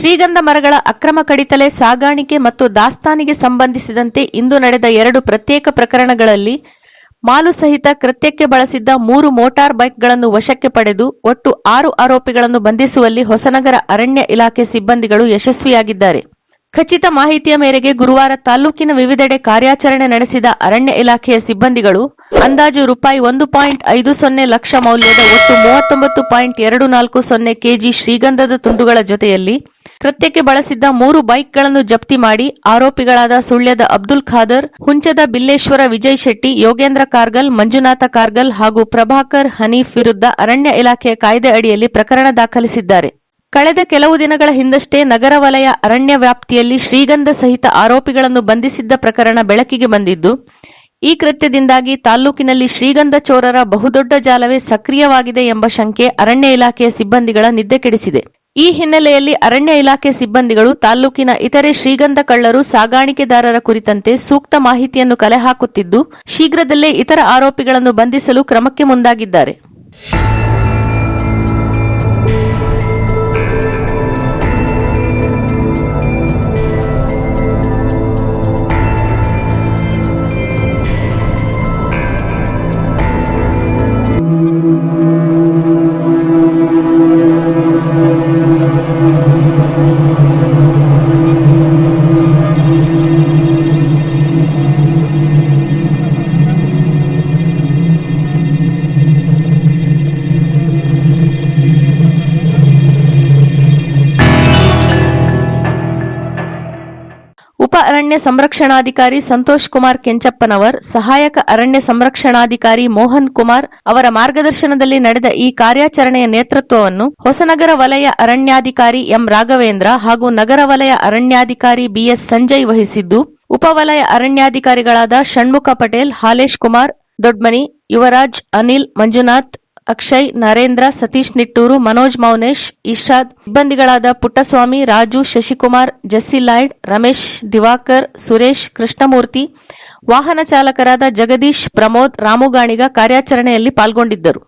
ಶ್ರೀಗಂಧ ಮರಗಳ ಅಕ್ರಮ ಕಡಿತಲೆ, ಸಾಗಾಣಿಕೆ ಮತ್ತು ದಾಸ್ತಾನಿಗೆ ಸಂಬಂಧಿಸಿದಂತೆ ಇಂದು ನಡೆದ ಎರಡು ಪ್ರತ್ಯೇಕ ಪ್ರಕರಣಗಳಲ್ಲಿ ಮಾಲು ಸಹಿತ ಕೃತ್ಯಕ್ಕೆ ಬಳಸಿದ್ದ ಮೂರು ಮೋಟಾರ್ ಬೈಕ್ಗಳನ್ನು ವಶಕ್ಕೆ ಪಡೆದು ಒಟ್ಟು ಆರು ಆರೋಪಿಗಳನ್ನು ಬಂಧಿಸುವಲ್ಲಿ ಹೊಸನಗರ ಅರಣ್ಯ ಇಲಾಖೆ ಸಿಬ್ಬಂದಿಗಳು ಯಶಸ್ವಿಯಾಗಿದ್ದಾರೆ. ಖಚಿತ ಮಾಹಿತಿಯ ಮೇರೆಗೆ ಗುರುವಾರ ತಾಲೂಕಿನ ವಿವಿಧೆಡೆ ಕಾರ್ಯಾಚರಣೆ ನಡೆಸಿದ ಅರಣ್ಯ ಇಲಾಖೆಯ ಸಿಬ್ಬಂದಿಗಳು ಅಂದಾಜು ರೂಪಾಯಿ ಒಂದು ಪಾಯಿಂಟ್ ಐದು ಸೊನ್ನೆ ಲಕ್ಷ ಮೌಲ್ಯದ ಒಟ್ಟು ಮೂವತ್ತೊಂಬತ್ತು ಪಾಯಿಂಟ್ ಎರಡು ನಾಲ್ಕು ಸೊನ್ನೆ ಕೆಜಿ ಶ್ರೀಗಂಧದ ತುಂಡುಗಳ ಜೊತೆಯಲ್ಲಿ ಕೃತ್ಯಕ್ಕೆ ಬಳಸಿದ್ದ ಮೂರು ಬೈಕ್ಗಳನ್ನು ಜಪ್ತಿ ಮಾಡಿ ಆರೋಪಿಗಳಾದ ಸುಳ್ಯದ ಅಬ್ದುಲ್ ಖಾದರ್, ಹುಂಚದ ಬಿಲ್ಲೇಶ್ವರ ವಿಜಯ್ ಶೆಟ್ಟಿ, ಯೋಗೇಂದ್ರ ಕಾರ್ಗಲ್, ಮಂಜುನಾಥ ಕಾರ್ಗಲ್ ಹಾಗೂ ಪ್ರಭಾಕರ್ ಹನೀಫ್ ವಿರುದ್ಧ ಅರಣ್ಯ ಇಲಾಖೆಯ ಕಾಯ್ದೆ ಅಡಿಯಲ್ಲಿ ಪ್ರಕರಣ ದಾಖಲಿಸಿದ್ದಾರೆ. ಕಳೆದ ಕೆಲವು ದಿನಗಳ ಹಿಂದಷ್ಟೇ ನಗರ ವಲಯ ಅರಣ್ಯ ವ್ಯಾಪ್ತಿಯಲ್ಲಿ ಶ್ರೀಗಂಧ ಸಹಿತ ಆರೋಪಿಗಳನ್ನು ಬಂಧಿಸಿದ್ದ ಪ್ರಕರಣ ಬೆಳಕಿಗೆ ಬಂದಿದ್ದು, ಈ ಕೃತ್ಯದಿಂದಾಗಿ ತಾಲ್ಲೂಕಿನಲ್ಲಿ ಶ್ರೀಗಂಧ ಚೋರರ ಬಹುದೊಡ್ಡ ಜಾಲವೇ ಸಕ್ರಿಯವಾಗಿದೆ ಎಂಬ ಶಂಕೆ ಅರಣ್ಯ ಇಲಾಖೆಯ ಸಿಬ್ಬಂದಿಗಳ ನಿದ್ದೆ ಕೆಡಿಸಿದೆ. ಈ ಹಿನ್ನೆಲೆಯಲ್ಲಿ ಅರಣ್ಯ ಇಲಾಖೆ ಸಿಬ್ಬಂದಿಗಳು, ತಾಲ್ಲೂಕಿನ ಇತರೆ ಶ್ರೀಗಂಧ ಕಳ್ಳರು, ಸಾಗಾಣಿಕೆದಾರರ ಕುರಿತಂತೆ ಸೂಕ್ತ ಮಾಹಿತಿಯನ್ನು ಕಲೆ ಹಾಕುತ್ತಿದ್ದು, ಶೀಘ್ರದಲ್ಲೇ ಇತರ ಆರೋಪಿಗಳನ್ನು ಬಂಧಿಸಲು ಕ್ರಮಕ್ಕೆ ಮುಂದಾಗಿದ್ದಾರೆ. ಅರಣ್ಯ ಸಂರಕ್ಷಣಾಧಿಕಾರಿ ಸಂತೋಷ್ ಕುಮಾರ್ ಕೆಂಚಪ್ಪನವರ್, ಸಹಾಯಕ ಅರಣ್ಯ ಸಂರಕ್ಷಣಾಧಿಕಾರಿ ಮೋಹನ್ ಕುಮಾರ್ ಅವರ ಮಾರ್ಗದರ್ಶನದಲ್ಲಿ ನಡೆದ ಈ ಕಾರ್ಯಾಚರಣೆಯ ನೇತೃತ್ವವನ್ನು ಹೊಸನಗರ ವಲಯ ಅರಣ್ಯಾಧಿಕಾರಿ ಎಂ ರಾಘವೇಂದ್ರ ಹಾಗೂ ನಗರ ವಲಯ ಅರಣ್ಯಾಧಿಕಾರಿ ಬಿಎಸ್ ಸಂಜಯ್ ವಹಿಸಿದ್ದು, ಉಪವಲಯ ಅರಣ್ಯಾಧಿಕಾರಿಗಳಾದ ಷಣ್ಮುಖ ಪಟೇಲ್, ಹಾಲೇಶ್ ಕುಮಾರ್, ದೊಡ್ಮನಿ, ಯುವರಾಜ್, ಅನಿಲ್, ಮಂಜುನಾಥ್ ಅಕ್ಷಯ್, ನರೇಂದ್ರ, ಸತೀಶ್ ನಿಟ್ಟೂರು, ಮನೋಜ್ ಮೌನೇಶ್ ಇಶಾದ್ ಸಿಬ್ಬಂದಿಗಳಾದ ಪುಟ್ಟಸ್ವಾಮಿ, ರಾಜು, ಶಶಿಕುಮಾರ್, ಜಸ್ಸಿ ಲಾಯ್ಡ್, ರಮೇಶ್, ದಿವಾಕರ್, ಸುರೇಶ್, ಕೃಷ್ಣಮೂರ್ತಿ, ವಾಹನ ಚಾಲಕರಾದ ಜಗದೀಶ್, ಪ್ರಮೋದ್ ರಾಮುಗಾಣಿಗ ಕಾರ್ಯಾಚರಣೆಯಲ್ಲಿ ಪಾಲ್ಗೊಂಡಿದ್ದರು.